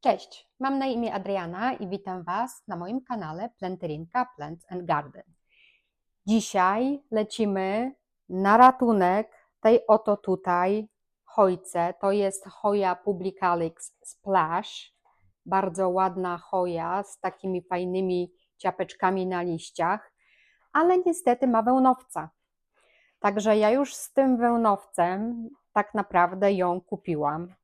Cześć, mam na imię Adriana i witam Was na moim kanale Planterinka Plants and Garden. Dzisiaj lecimy na ratunek tej oto tutaj chojce. To jest choja Publicalix Splash. Bardzo ładna choja z takimi fajnymi ciapeczkami na liściach, ale niestety ma wełnowca. Także ja już z tym wełnowcem tak naprawdę ją kupiłam.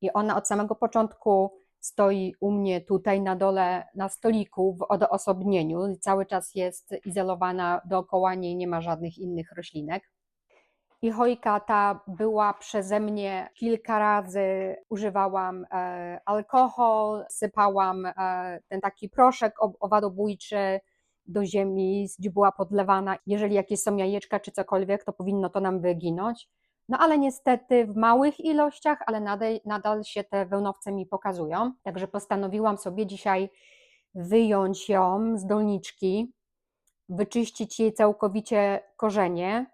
I ona od samego początku stoi u mnie tutaj na dole na stoliku w odosobnieniu cały czas jest izolowana dookoła niej, nie ma żadnych innych roślinek. I chojka ta była przeze mnie kilka razy, używałam e, alkohol, sypałam e, ten taki proszek owadobójczy do ziemi, była podlewana. Jeżeli jakieś są jajeczka czy cokolwiek, to powinno to nam wyginąć. No ale niestety w małych ilościach, ale nadal, nadal się te wełnowce mi pokazują. Także postanowiłam sobie dzisiaj wyjąć ją z dolniczki, wyczyścić jej całkowicie korzenie,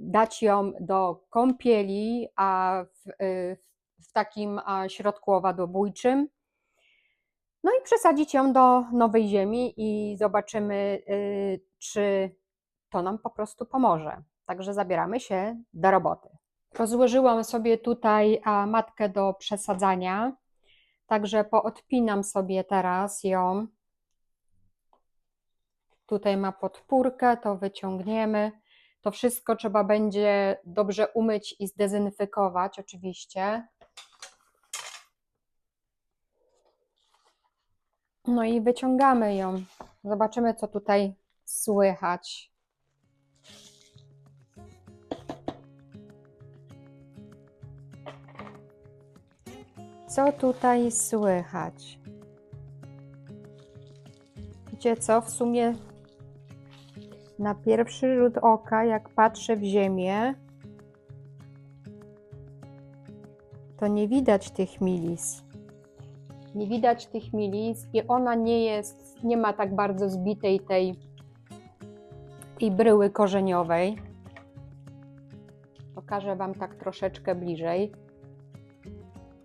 dać ją do kąpieli a w, y, w takim środku owadobójczym. No i przesadzić ją do nowej ziemi i zobaczymy, y, czy to nam po prostu pomoże. Także zabieramy się do roboty. Rozłożyłam sobie tutaj matkę do przesadzania, także poodpinam sobie teraz ją. Tutaj ma podpórkę, to wyciągniemy. To wszystko trzeba będzie dobrze umyć i zdezynfekować, oczywiście. No i wyciągamy ją. Zobaczymy, co tutaj słychać. Co tutaj słychać? Wiecie co? W sumie na pierwszy rzut oka, jak patrzę w ziemię, to nie widać tych milis. Nie widać tych milis i ona nie jest, nie ma tak bardzo zbitej tej, tej bryły korzeniowej. Pokażę Wam tak troszeczkę bliżej.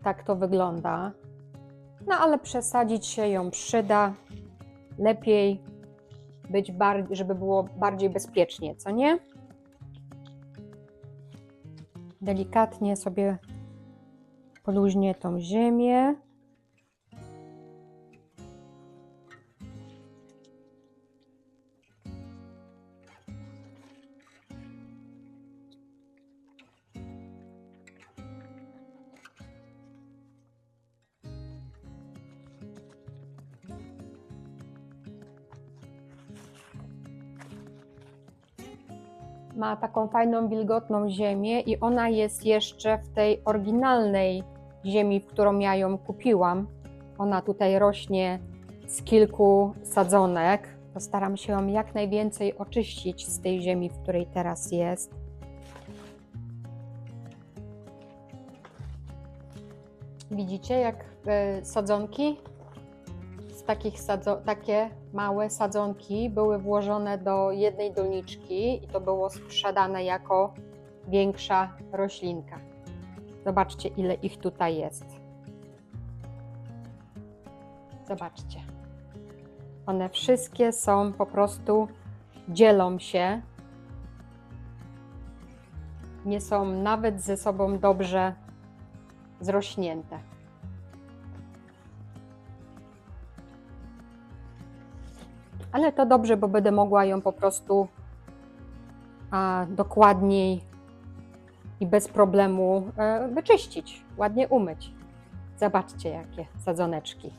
Tak to wygląda. No ale przesadzić się ją przyda. Lepiej być bardziej, żeby było bardziej bezpiecznie, co nie? Delikatnie sobie poluźnię tą ziemię. Ma taką fajną, wilgotną ziemię i ona jest jeszcze w tej oryginalnej ziemi, w którą ja ją kupiłam. Ona tutaj rośnie z kilku sadzonek. Postaram się ją jak najwięcej oczyścić z tej ziemi, w której teraz jest. Widzicie, jak e, sadzonki takich takie małe sadzonki były włożone do jednej doniczki i to było sprzedane jako większa roślinka. Zobaczcie, ile ich tutaj jest. Zobaczcie. One wszystkie są po prostu, dzielą się. Nie są nawet ze sobą dobrze zrośnięte. Ale to dobrze, bo będę mogła ją po prostu a, dokładniej i bez problemu e, wyczyścić, ładnie umyć. Zobaczcie, jakie sadzoneczki.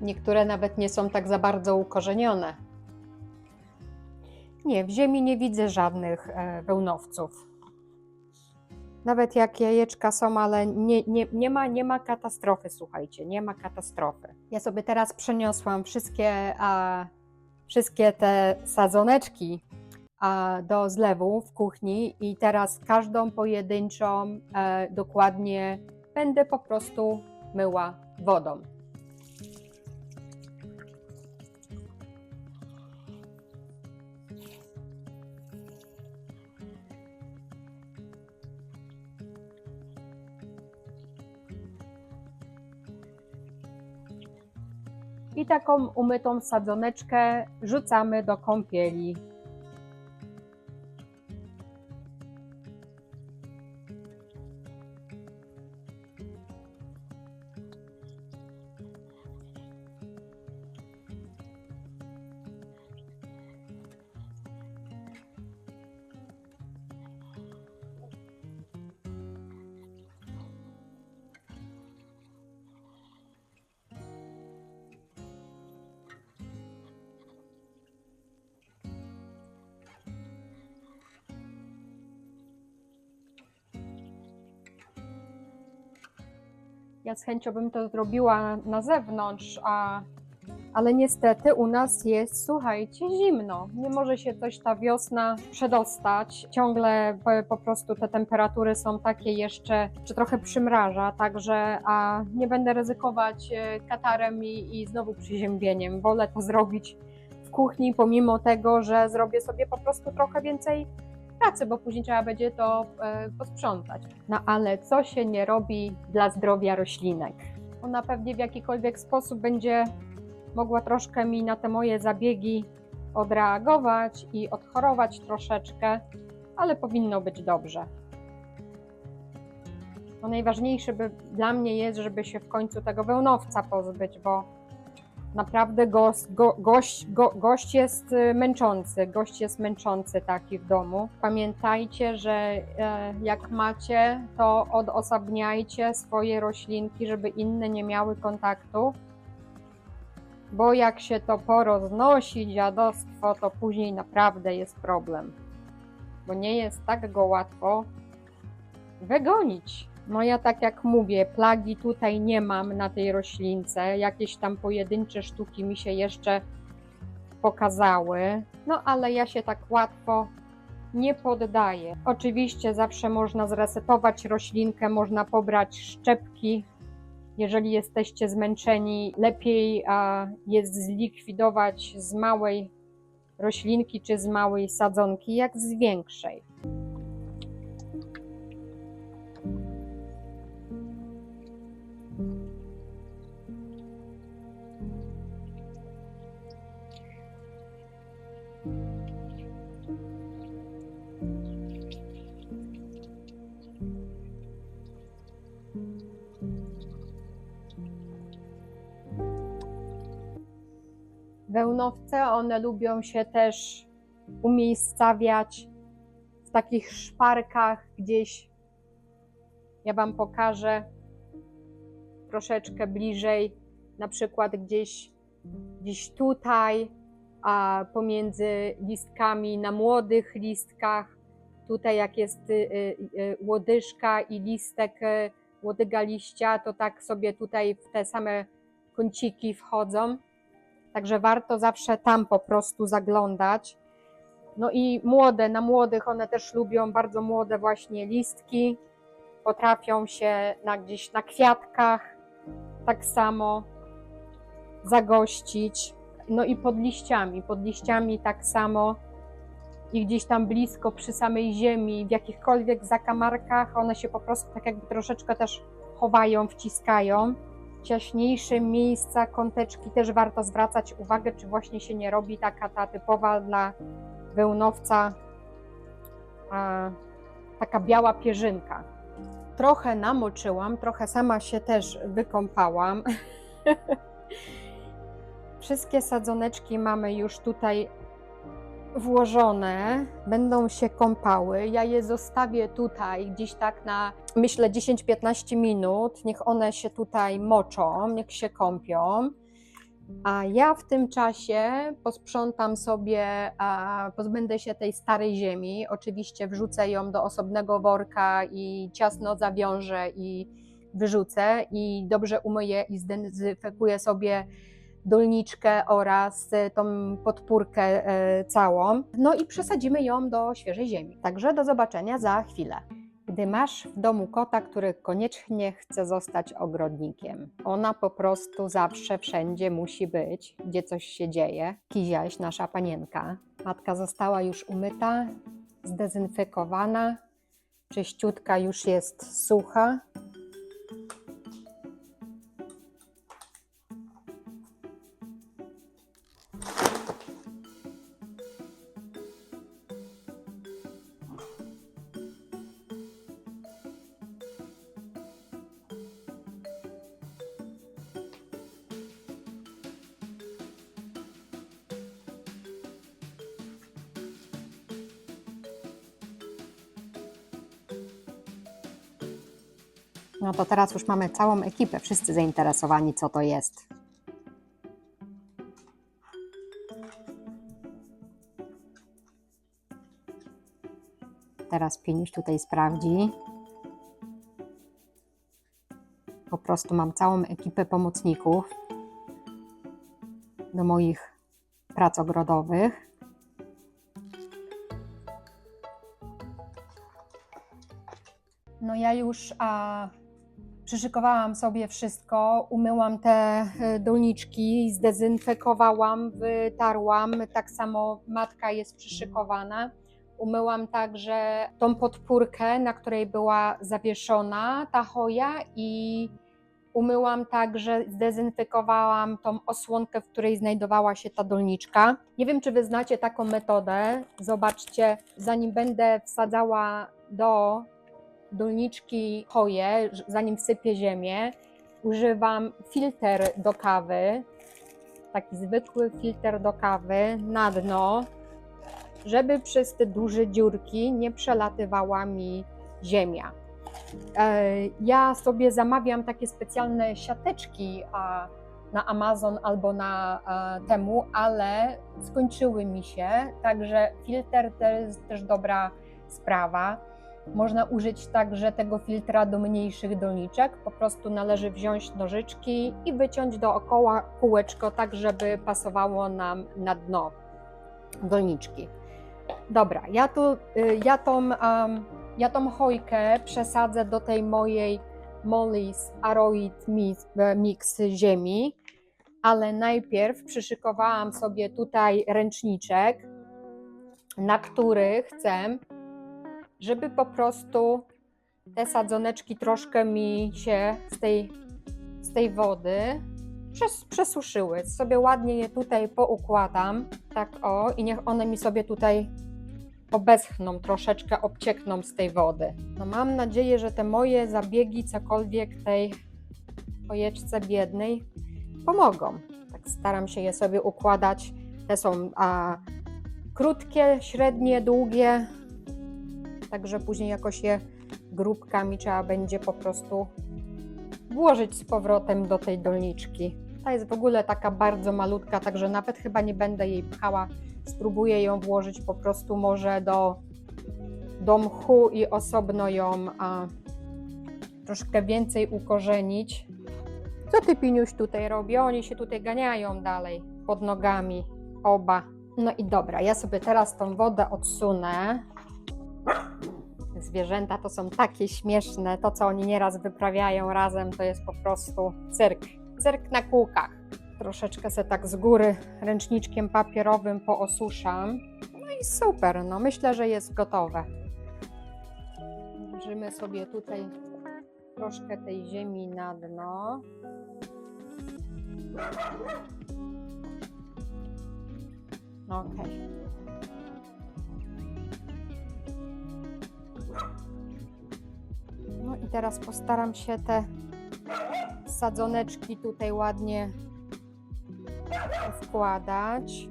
Niektóre nawet nie są tak za bardzo ukorzenione. Nie, w ziemi nie widzę żadnych e, wełnowców. Nawet jak jajeczka są, ale nie, nie, nie, ma, nie ma katastrofy, słuchajcie, nie ma katastrofy. Ja sobie teraz przeniosłam wszystkie, a, wszystkie te sadzoneczki a, do zlewu w kuchni i teraz każdą pojedynczą e, dokładnie będę po prostu myła wodą. Taką umytą sadzoneczkę rzucamy do kąpieli. Ja z chęcią bym to zrobiła na zewnątrz, a, ale niestety u nas jest, słuchajcie, zimno. Nie może się coś ta wiosna przedostać. Ciągle po, prostu te temperatury są takie jeszcze, że trochę przymraża, także a nie będę ryzykować e, katarem i, i znowu przeziębieniem. Wolę to zrobić w kuchni, pomimo tego, że zrobię sobie po prostu trochę więcej pracy, bo później trzeba będzie to e, posprzątać. No ale co się nie robi dla zdrowia roślinek? Ona pewnie w jakikolwiek sposób będzie mogła troszkę mi na te moje zabiegi odreagować i odchorować troszeczkę, ale powinno być dobrze. No najważniejsze by dla mnie jest, żeby się w końcu tego wełnowca pozbyć, bo naprawdę gość, go, gość, go, gość jest y, męczący, gość jest męczący taki w domu. Pamiętajcie, że e, jak macie, to odosobniajcie swoje roślinki, żeby inne nie miały kontaktu, bo jak się to poroznosi, dziadostwo, to później naprawdę jest problem, bo nie jest tak go łatwo wygonić. No ja tak jak mówię, plagi tutaj nie mam na tej roślince. Jakieś tam pojedyncze sztuki mi się jeszcze pokazały. No ale ja się tak łatwo nie poddaję. Oczywiście zawsze można zresetować roślinkę, można pobrać szczepki. Jeżeli jesteście zmęczeni, lepiej jest zlikwidować z małej roślinki czy z małej sadzonki, jak z większej. Wełnowce, one lubią się też umiejscawiać w takich szparkach gdzieś. Ja Wam pokażę troszeczkę bliżej, na przykład gdzieś, gdzieś tutaj, a pomiędzy listkami na młodych listkach. Tutaj jak jest y, y, y, łodyżka i listek łodyga liścia, to tak sobie tutaj w te same kąciki wchodzą. Także warto zawsze tam po prostu zaglądać. No i młode, na młodych one też lubią bardzo młode właśnie listki. Potrafią się na gdzieś na kwiatkach tak samo zagościć. No i pod liściami, pod liściami tak samo i gdzieś tam blisko przy samej ziemi, w jakichkolwiek zakamarkach, one się po prostu tak jakby troszeczkę też chowają, wciskają ciaśniejsze miejsca, kąteczki też warto zwracać uwagę, czy właśnie się nie robi taka ta typowa dla wełnowca a, taka biała pierzynka. Trochę namoczyłam, trochę sama się też wykąpałam. Wszystkie sadzoneczki mamy już tutaj włożone, będą się kąpały. Ja je zostawię tutaj gdzieś tak na, myślę, 10-15 minut. Niech one się tutaj moczą, niech się kąpią. A ja w tym czasie posprzątam sobie, pozbędę się tej starej ziemi. Oczywiście wrzucę ją do osobnego worka i ciasno zawiążę i wyrzucę i dobrze umyję i zdezynfekuję sobie dolniczkę oraz e, tą podpórkę e, całą. No i przesadzimy ją do świeżej ziemi. Także do zobaczenia za chwilę. Gdy masz w domu kota, który koniecznie chce zostać ogrodnikiem, ona po prostu zawsze wszędzie musi być, gdzie coś się dzieje. Kiziaś, nasza panienka. Matka została już umyta, zdezynfekowana, czyściutka już jest sucha. No to teraz już mamy całą ekipę, wszyscy zainteresowani, co to jest. Teraz Pieniuś tutaj sprawdzi. Po prostu mam całą ekipę pomocników do moich prac ogrodowych. No ja już a, przyszykowałam sobie wszystko, umyłam te e, doniczki, zdezynfekowałam, wytarłam. Tak samo matka jest przyszykowana. Umyłam także tą podpórkę, na której była zawieszona ta choja i umyłam także, zdezynfekowałam tą osłonkę, w której znajdowała się ta dolniczka. Nie wiem, czy wy znacie taką metodę. Zobaczcie, zanim będę wsadzała do dolniczki choję, zanim wsypię ziemię, używam filtr do kawy, taki zwykły filtr do kawy na dno, żeby przez te duże dziurki nie przelatywała mi ziemia. E, Ja sobie zamawiam takie specjalne siateczki na Amazon albo na e, temu, ale skończyły mi się, także filtr to jest też dobra sprawa. Można użyć także tego filtra do mniejszych doniczek. Po prostu należy wziąć nożyczki i wyciąć dookoła kółeczko, tak żeby pasowało nam na dno doniczki. Dobra, ja, tu, y, ja, tą, um, ja tą chojkę przesadzę do tej mojej Molly's Aroid e, mix ziemi, ale najpierw przyszykowałam sobie tutaj ręczniczek, na który chcę żeby po prostu te sadzoneczki troszkę mi się z tej, z tej wody przes, przesuszyły. Sobie ładnie je tutaj poukładam, tak o, i niech one mi sobie tutaj obeschną, troszeczkę obciekną z tej wody. No mam nadzieję, że te moje zabiegi, cokolwiek tej chojeczce biednej pomogą. Tak staram się je sobie układać. Te są a, krótkie, średnie, długie, także później jakoś je grupkami trzeba będzie po prostu włożyć z powrotem do tej dolniczki. Ta jest w ogóle taka bardzo malutka, także nawet chyba nie będę jej pchała. Spróbuję ją włożyć po prostu może do, do mchu i osobno ją a, troszkę więcej ukorzenić. Co ty, Piniuś, tutaj robi? Oni się tutaj ganiają dalej pod nogami, oba. No i dobra, ja sobie teraz tą wodę odsunę. Zwierzęta to są takie śmieszne. To, co oni nieraz wyprawiają razem, to jest po prostu cyrk. Cyrk na kółkach. Troszeczkę se tak z góry ręczniczkiem papierowym poosuszam. No i super, no myślę, że jest gotowe. Włożymy sobie tutaj troszkę tej ziemi na dno. Okej. No teraz postaram się te sadzoneczki tutaj ładnie wkładać.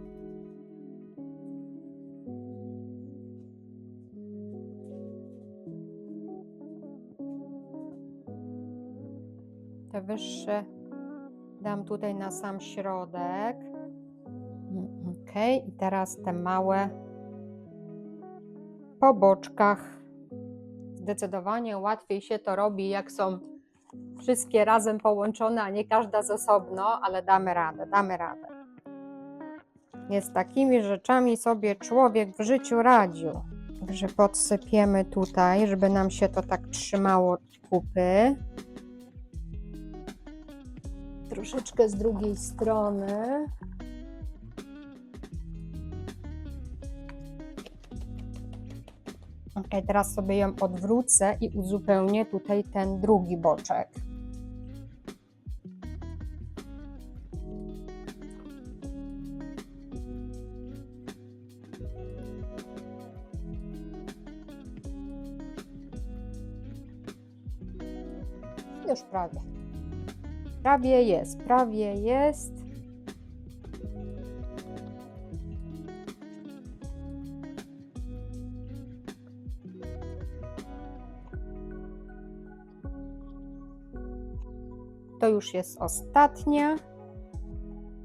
Te wyższe dam tutaj na sam środek. Ok, i teraz te małe po boczkach. Zdecydowanie łatwiej się to robi, jak są wszystkie razem połączone, a nie każda z osobno, ale damy radę, damy radę. Jest takimi rzeczami sobie człowiek w życiu radził. Także podsypiemy tutaj, żeby nam się to tak trzymało kupy. Troszeczkę z drugiej strony. Ok, teraz sobie ją odwrócę i uzupełnię tutaj ten drugi boczek. Już prawie. Prawie jest, prawie jest. Już jest ostatnia.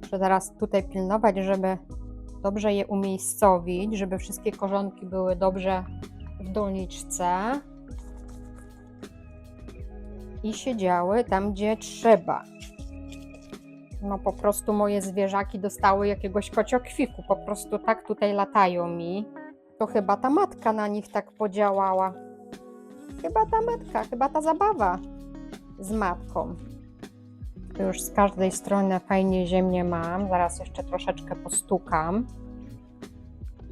Muszę teraz tutaj pilnować, żeby dobrze je umiejscowić, żeby wszystkie korzonki były dobrze w doniczce i siedziały tam, gdzie trzeba. No po prostu moje zwierzaki dostały jakiegoś kociokwiku, po prostu tak tutaj latają mi. To chyba ta matka na nich tak podziałała. Chyba ta matka, chyba ta zabawa z matką. Już z każdej strony fajnie ziemię mam. Zaraz jeszcze troszeczkę postukam,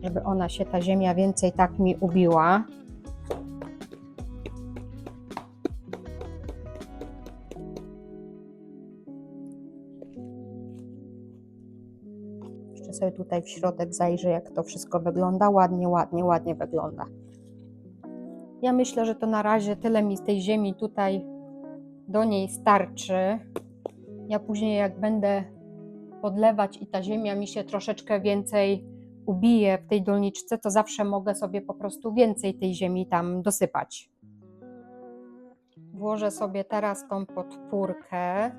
żeby ona się, ta ziemia więcej tak mi ubiła. Jeszcze sobie tutaj w środek zajrzę, jak to wszystko wygląda. Ładnie, ładnie, ładnie wygląda. Ja myślę, że to na razie tyle mi z tej ziemi tutaj do niej starczy. Ja później, jak będę podlewać i ta ziemia mi się troszeczkę więcej ubije w tej dolniczce, to zawsze mogę sobie po prostu więcej tej ziemi tam dosypać. Włożę sobie teraz tą podpórkę.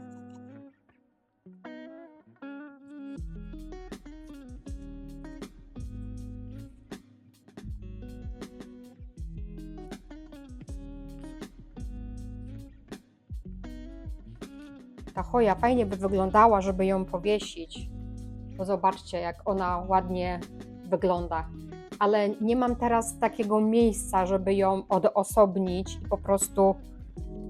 Choja fajnie by wyglądała, żeby ją powiesić. Bo zobaczcie, jak ona ładnie wygląda. Ale nie mam teraz takiego miejsca, żeby ją odosobnić i po prostu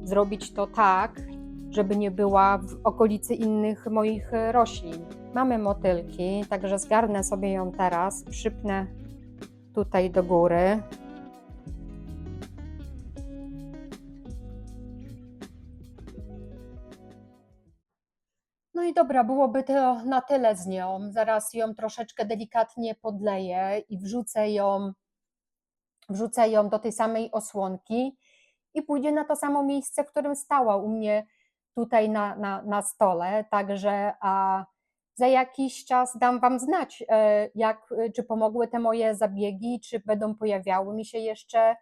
zrobić to tak, żeby nie była w okolicy innych moich roślin. Mamy motylki, także zgarnę sobie ją teraz, przypnę tutaj do góry. Dobra, byłoby to na tyle z nią. Zaraz ją troszeczkę delikatnie podleję i wrzucę ją, wrzucę ją do tej samej osłonki i pójdzie na to samo miejsce, w którym stała u mnie tutaj na, na, na stole. Także a za jakiś czas dam Wam znać, e, jak, czy pomogły te moje zabiegi, czy będą pojawiały mi się jeszcze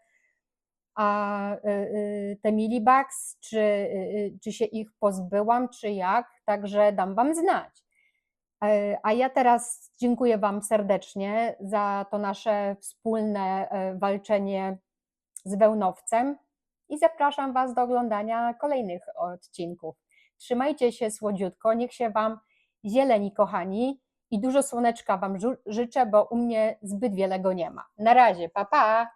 a y, y, te milibugs, czy, y, czy się ich pozbyłam, czy jak, także dam Wam znać. E, A ja teraz dziękuję Wam serdecznie za to nasze wspólne e, walczenie z wełnowcem i zapraszam Was do oglądania kolejnych odcinków. Trzymajcie się słodziutko, niech się Wam zieleni, kochani, i dużo słoneczka Wam życzę, bo u mnie zbyt wiele go nie ma. Na razie, pa pa!